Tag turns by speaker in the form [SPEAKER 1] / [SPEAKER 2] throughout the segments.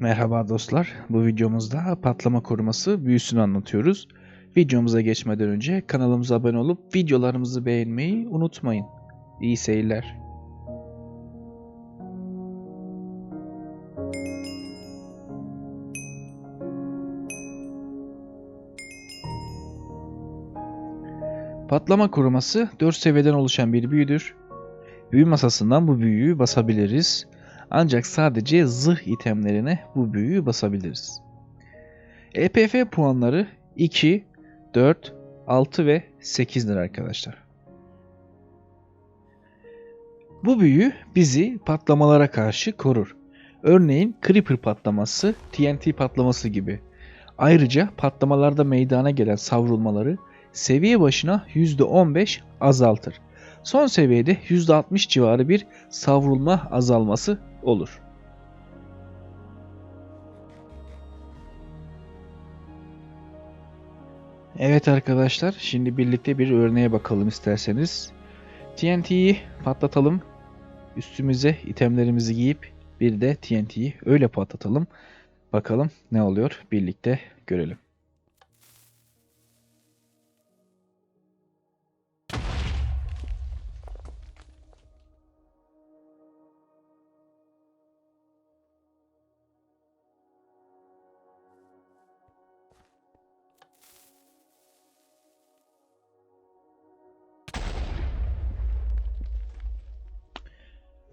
[SPEAKER 1] Merhaba dostlar. Bu videomuzda patlama koruması büyüsünü anlatıyoruz. Videomuza geçmeden önce kanalımıza abone olup videolarımızı beğenmeyi unutmayın. İyi seyirler. Patlama koruması 4 seviyeden oluşan bir büyüdür. Büyü masasından bu büyüyü basabiliriz. Ancak sadece zırh itemlerine bu büyüyü basabiliriz. EPF puanları 2, 4, 6 ve 8'dir arkadaşlar. Bu büyü bizi patlamalara karşı korur. Örneğin Creeper patlaması, TNT patlaması gibi. Ayrıca patlamalarda meydana gelen savrulmaları seviye başına %15 azaltır. Son seviyede %60 civarı bir savrulma azalması olur. Evet arkadaşlar, şimdi birlikte bir örneğe bakalım isterseniz. TNT'yi patlatalım. Üstümüze itemlerimizi giyip bir de TNT'yi öyle patlatalım. Bakalım ne oluyor birlikte görelim.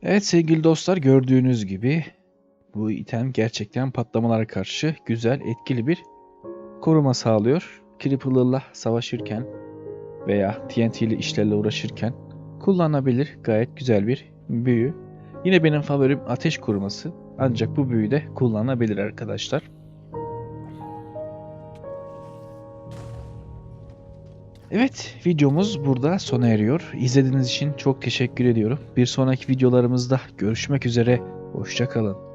[SPEAKER 1] Evet sevgili dostlar gördüğünüz gibi bu item gerçekten patlamalara karşı güzel etkili bir koruma sağlıyor. Creeper'larla savaşırken veya TNT'li işlerle uğraşırken kullanabilir gayet güzel bir büyü. Yine benim favorim ateş koruması ancak bu büyü de kullanılabilir arkadaşlar. Evet videomuz burada sona eriyor. İzlediğiniz için çok teşekkür ediyorum. Bir sonraki videolarımızda görüşmek üzere. Hoşçakalın.